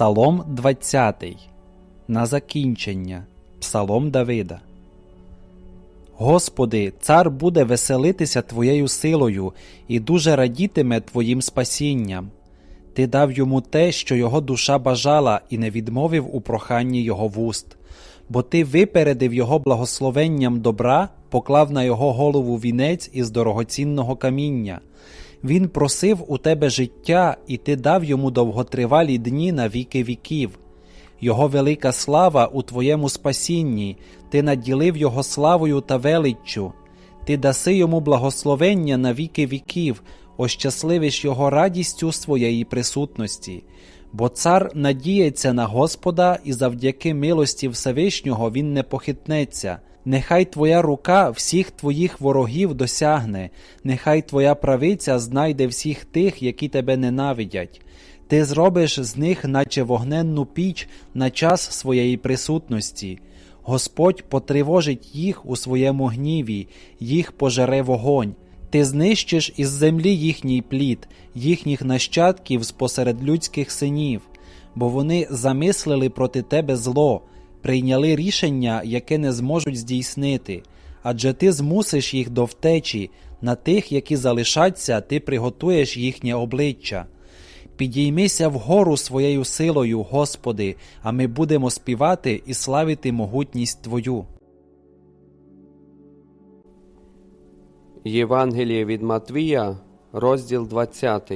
Псалом 20. На закінчення. Псалом Давида. Господи, цар буде веселитися Твоєю силою і дуже радітиме Твоїм спасінням. Ти дав йому те, що його душа бажала, і не відмовив у проханні його вуст. Бо ти випередив його благословенням добра, поклав на його голову вінець із дорогоцінного каміння. Він просив у тебе життя, і ти дав йому довготривалі дні на віки віків. Його велика слава у твоєму спасінні, ти наділив його славою та величчю. Ти даси йому благословення на віки віків, ощасливиш його радістю своєї присутності. Бо цар надіється на Господа, і завдяки милості Всевишнього він не похитнеться. Нехай твоя рука всіх твоїх ворогів досягне, нехай твоя правиця знайде всіх тих, які тебе ненавидять. Ти зробиш з них, наче вогненну піч, на час своєї присутності. Господь потривожить їх у своєму гніві, їх пожере вогонь. Ти знищиш із землі їхній плід, їхніх нащадків спосеред людських синів, бо вони замислили проти тебе зло, прийняли рішення, яке не зможуть здійснити, адже ти змусиш їх до втечі, на тих, які залишаться, ти приготуєш їхнє обличчя. Підіймися вгору своєю силою, Господи, а ми будемо співати і славити могутність Твою. Євангеліє від Матвія, розділ 20.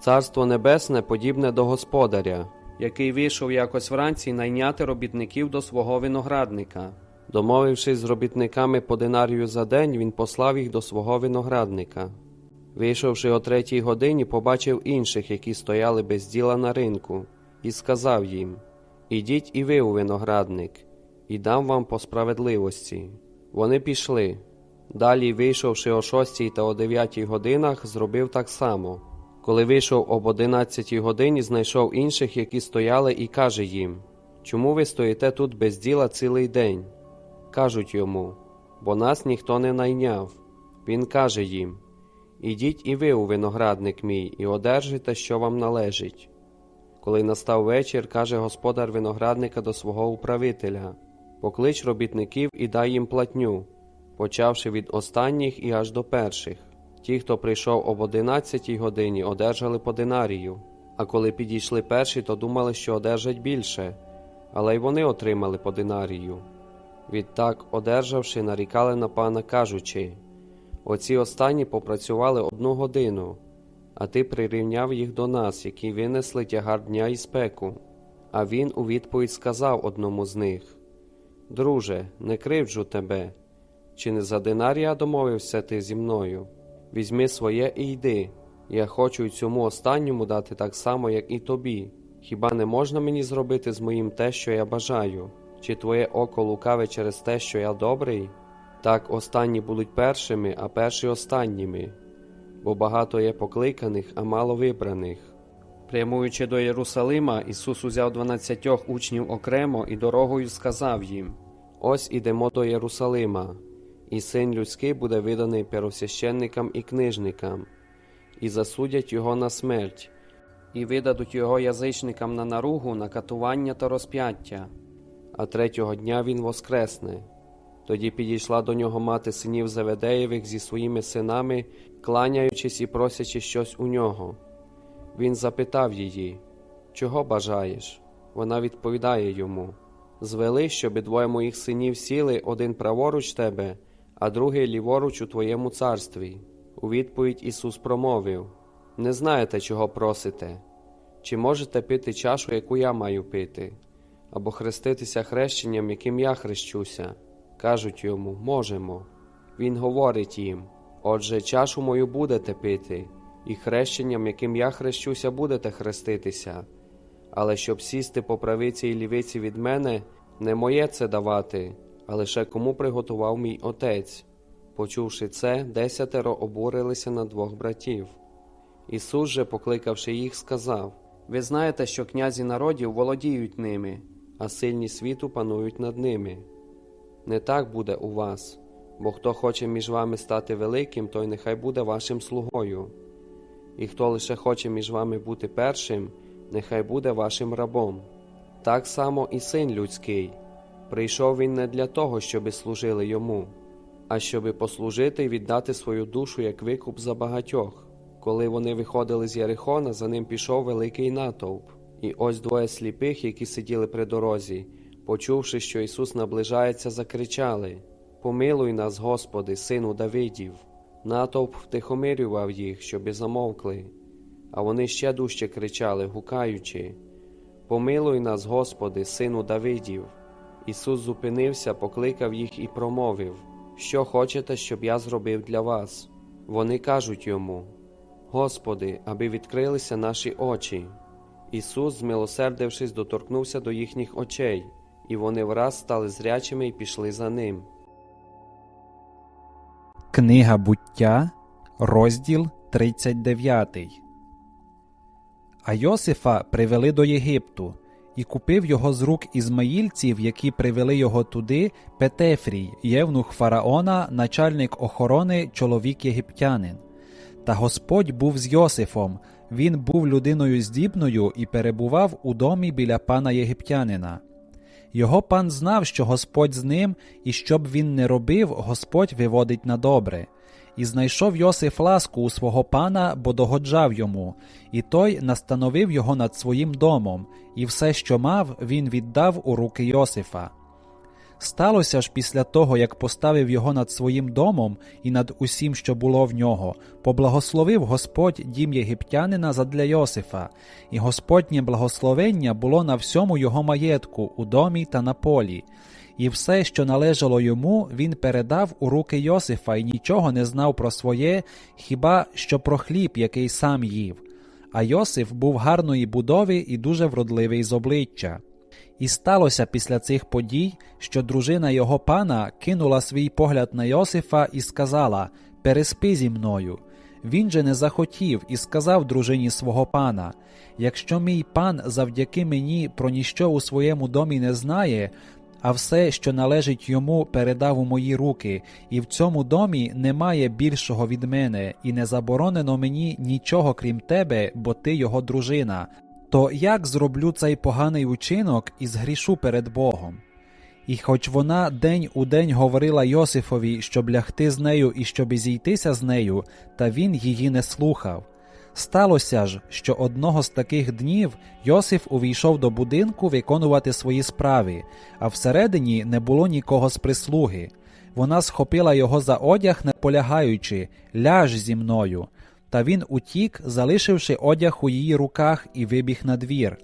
Царство Небесне подібне до господаря, який вийшов якось вранці найняти робітників до свого виноградника. Домовившись з робітниками по динарію за день, він послав їх до свого виноградника. Вийшовши о третій годині, побачив інших, які стояли без діла на ринку, і сказав їм: Ідіть і ви у виноградник, і дам вам по справедливості. Вони пішли. Далі, вийшовши о шостій та о дев'ятій годинах, зробив так само. Коли вийшов об одинадцятій годині, знайшов інших, які стояли, і каже їм: Чому ви стоїте тут без діла цілий день? Кажуть йому, бо нас ніхто не найняв. Він каже їм: Ідіть і ви у виноградник мій, і одержите, що вам належить. Коли настав вечір, каже господар виноградника до свого управителя Поклич робітників і дай їм платню, почавши від останніх і аж до перших. Ті, хто прийшов об одинадцятій годині, одержали по динарію, а коли підійшли перші, то думали, що одержать більше, але й вони отримали по динарію. Відтак, одержавши, нарікали на пана, кажучи Оці останні попрацювали одну годину, а ти прирівняв їх до нас, які винесли тягар дня і спеку. А він у відповідь сказав одному з них Друже, не кривджу тебе, чи не за динарія домовився ти зі мною? Візьми своє і йди. Я хочу й цьому останньому дати так само, як і тобі. Хіба не можна мені зробити з моїм те, що я бажаю? Чи твоє око лукаве через те, що я добрий? Так останні будуть першими, а перші останніми, бо багато є покликаних, а мало вибраних. Прямуючи до Єрусалима, Ісус узяв дванадцятьох учнів окремо і дорогою сказав їм: Ось ідемо до Єрусалима, і син людський буде виданий первосвященникам і книжникам, і засудять його на смерть, і видадуть його язичникам на наругу, на катування та розп'яття, а третього дня він воскресне. Тоді підійшла до нього мати синів Заведеєвих зі своїми синами, кланяючись і просячи щось у нього. Він запитав її, чого бажаєш? Вона відповідає йому Звели, щоби двоє моїх синів сіли один праворуч тебе, а другий ліворуч у твоєму царстві. У відповідь Ісус промовив Не знаєте, чого просите, чи можете пити чашу, яку я маю пити, або хреститися хрещенням, яким я хрещуся. Кажуть йому можемо. Він говорить їм Отже, чашу мою будете пити і хрещенням, яким я хрещуся, будете хреститися. Але щоб сісти по правиці і лівиці від мене, не моє це давати, а лише кому приготував мій отець. Почувши це, десятеро обурилися на двох братів. Ісус же, покликавши їх, сказав Ви знаєте, що князі народів володіють ними, а сильні світу панують над ними. Не так буде у вас, бо хто хоче між вами стати великим, той нехай буде вашим слугою. і хто лише хоче між вами бути першим, нехай буде вашим рабом. Так само і син людський. Прийшов він не для того, щоби служили йому, а щоби послужити і віддати свою душу як викуп за багатьох. Коли вони виходили з Єрихона, за ним пішов великий натовп. І ось двоє сліпих, які сиділи при дорозі, почувши, що Ісус наближається, закричали: Помилуй нас, Господи, сину Давидів. Натовп втихомирював їх, щоби замовкли, а вони ще дужче кричали, гукаючи: Помилуй нас, Господи, сину Давидів. Ісус зупинився, покликав їх і промовив: Що хочете, щоб я зробив для вас? Вони кажуть йому: Господи, аби відкрилися наші очі. Ісус, змилосердившись, доторкнувся до їхніх очей, і вони враз стали зрячими і пішли за ним. Книга буття, розділ 39. А Йосифа привели до Єгипту, і купив його з рук ізмаїльців, які привели його туди, Петефрій, євнух фараона, начальник охорони, чоловік єгиптянин. Та Господь був з Йосифом, він був людиною здібною і перебував у домі біля пана єгиптянина. Його пан знав, що Господь з ним, і що б він не робив, Господь виводить на добре. І знайшов Йосиф ласку у свого пана, бо догоджав йому, і той настановив його над своїм домом, і все, що мав, він віддав у руки Йосифа. Сталося ж після того, як поставив його над своїм домом і над усім, що було в нього, поблагословив Господь дім єгиптянина задля Йосифа, і Господнє благословення було на всьому його маєтку, у домі та на полі. І все, що належало йому, він передав у руки Йосифа і нічого не знав про своє, хіба що про хліб, який сам їв. А Йосиф був гарної будови і дуже вродливий з обличчя. І сталося після цих подій, що дружина його пана кинула свій погляд на Йосифа і сказала Переспи зі мною. Він же не захотів і сказав дружині свого пана Якщо мій пан завдяки мені про ніщо у своєму домі не знає, а все, що належить йому, передав у мої руки, і в цьому домі немає більшого від мене, і не заборонено мені нічого крім тебе, бо ти його дружина. То як зроблю цей поганий учинок і згрішу перед Богом? І хоч вона день у день говорила Йосифові, щоб лягти з нею і щоб зійтися з нею, та він її не слухав. Сталося ж, що одного з таких днів Йосиф увійшов до будинку виконувати свої справи, а всередині не було нікого з прислуги. Вона схопила його за одяг, не полягаючи ляж зі мною. Та він утік, залишивши одяг у її руках, і вибіг на двір.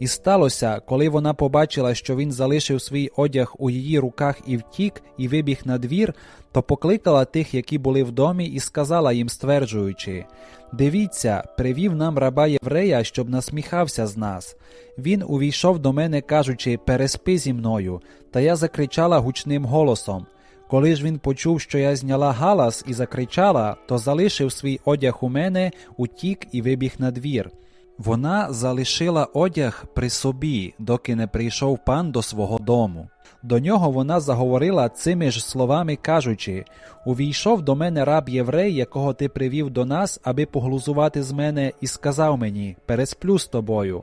І сталося, коли вона побачила, що він залишив свій одяг у її руках і втік, і вибіг на двір, то покликала тих, які були в домі, і сказала їм, стверджуючи: Дивіться, привів нам раба єврея, щоб насміхався з нас. Він увійшов до мене, кажучи, Переспи зі мною. Та я закричала гучним голосом. Коли ж він почув, що я зняла галас і закричала, то залишив свій одяг у мене, утік і вибіг на двір. Вона залишила одяг при собі, доки не прийшов пан до свого дому. До нього вона заговорила цими ж словами, кажучи: Увійшов до мене раб єврей, якого ти привів до нас, аби поглузувати з мене, і сказав мені: Пересплю з тобою.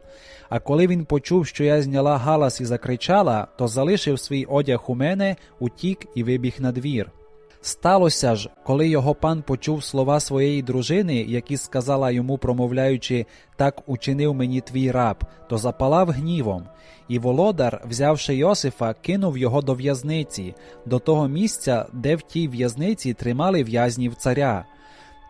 А коли він почув, що я зняла галас і закричала, то залишив свій одяг у мене, утік і вибіг на двір. Сталося ж, коли його пан почув слова своєї дружини, які сказала йому, промовляючи так учинив мені твій раб, то запалав гнівом. І володар, взявши Йосифа, кинув його до в'язниці, до того місця, де в тій в'язниці тримали в'язнів царя.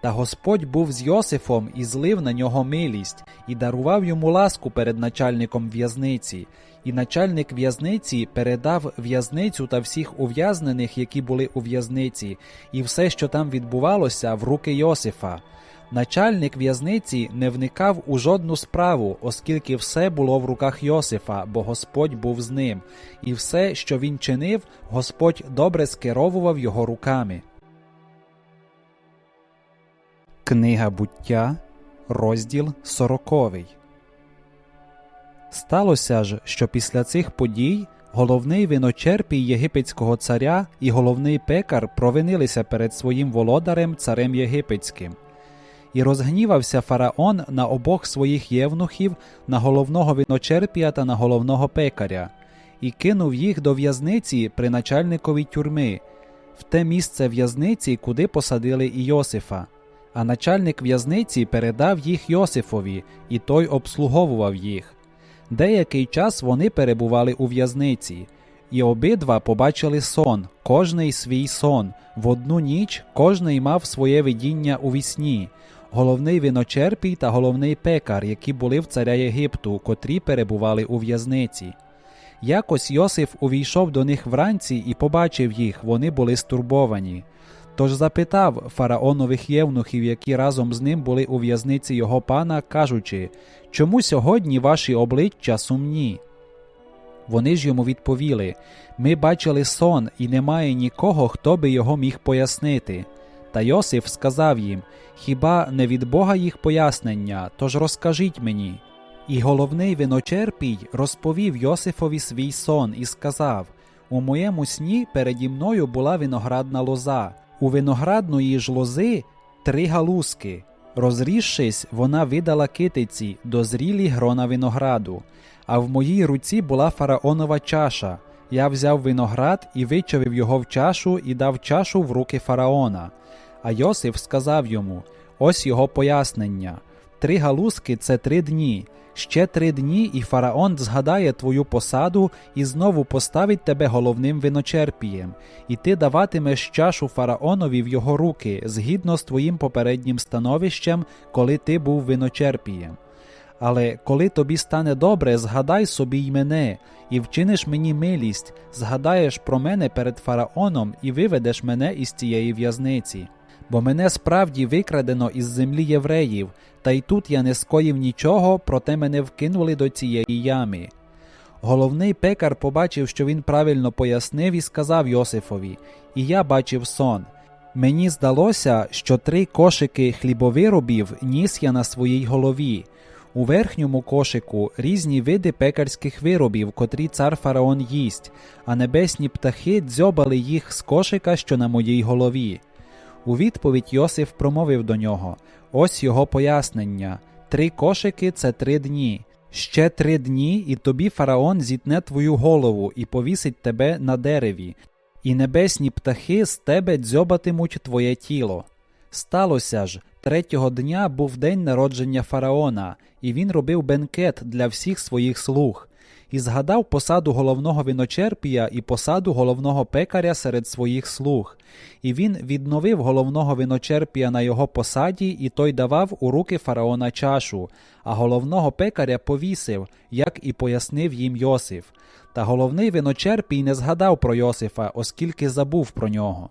Та Господь був з Йосифом і злив на нього милість, і дарував йому ласку перед начальником в'язниці. І начальник в'язниці передав в'язницю та всіх ув'язнених, які були у в'язниці, і все, що там відбувалося, в руки Йосифа. Начальник в'язниці не вникав у жодну справу, оскільки все було в руках Йосифа, бо Господь був з ним, і все, що він чинив, Господь добре скеровував його руками. Книга буття, розділ сороковий. Сталося ж, що після цих подій головний виночерпій єгипетського царя і головний пекар провинилися перед своїм володарем царем єгипетським. І розгнівався фараон на обох своїх євнухів, на головного виночерпія та на головного пекаря, і кинув їх до в'язниці при начальникові тюрми, в те місце в'язниці, куди посадили і Йосифа. А начальник в'язниці передав їх Йосифові, і той обслуговував їх. Деякий час вони перебували у в'язниці, і обидва побачили сон, кожний свій сон. В одну ніч кожний мав своє видіння у вісні. Головний виночерпій та головний пекар, які були в царя Єгипту, котрі перебували у в'язниці. Якось Йосиф увійшов до них вранці і побачив їх, вони були стурбовані. Тож запитав фараонових євнухів, які разом з ним були у в'язниці його пана, кажучи, чому сьогодні ваші обличчя сумні? Вони ж йому відповіли Ми бачили сон, і немає нікого, хто би його міг пояснити. Та Йосиф сказав їм Хіба не від Бога їх пояснення, тож розкажіть мені. І головний виночерпій розповів Йосифові свій сон і сказав У моєму сні переді мною була виноградна лоза, у виноградної ж лози три галузки. Розрісшись, вона видала китиці дозрілі грона винограду, а в моїй руці була фараонова чаша. Я взяв виноград і вичавив його в чашу і дав чашу в руки фараона. А Йосиф сказав йому: Ось його пояснення. Три галузки це три дні. Ще три дні, і фараон згадає твою посаду і знову поставить тебе головним виночерпієм, і ти даватимеш чашу фараонові в його руки згідно з твоїм попереднім становищем, коли ти був виночерпієм. Але коли тобі стане добре, згадай собі й мене, і вчиниш мені милість, згадаєш про мене перед фараоном і виведеш мене із цієї в'язниці. Бо мене справді викрадено із землі євреїв, та й тут я не скоїв нічого, проте мене вкинули до цієї ями. Головний пекар побачив, що він правильно пояснив, і сказав Йосифові: І я бачив сон. Мені здалося, що три кошики хлібовиробів ніс я на своїй голові. У верхньому кошику різні види пекарських виробів, котрі цар фараон їсть, а небесні птахи дзьобали їх з кошика, що на моїй голові. У відповідь Йосиф промовив до нього: Ось його пояснення: три кошики це три дні. Ще три дні, і тобі фараон зітне твою голову і повісить тебе на дереві, і небесні птахи з тебе дзьобатимуть твоє тіло. Сталося ж, третього дня був день народження фараона, і він робив бенкет для всіх своїх слуг, і згадав посаду головного виночерпія і посаду головного пекаря серед своїх слуг. І він відновив головного виночерпія на його посаді, і той давав у руки фараона чашу, а головного пекаря повісив, як і пояснив їм Йосиф. Та головний виночерпій не згадав про Йосифа, оскільки забув про нього.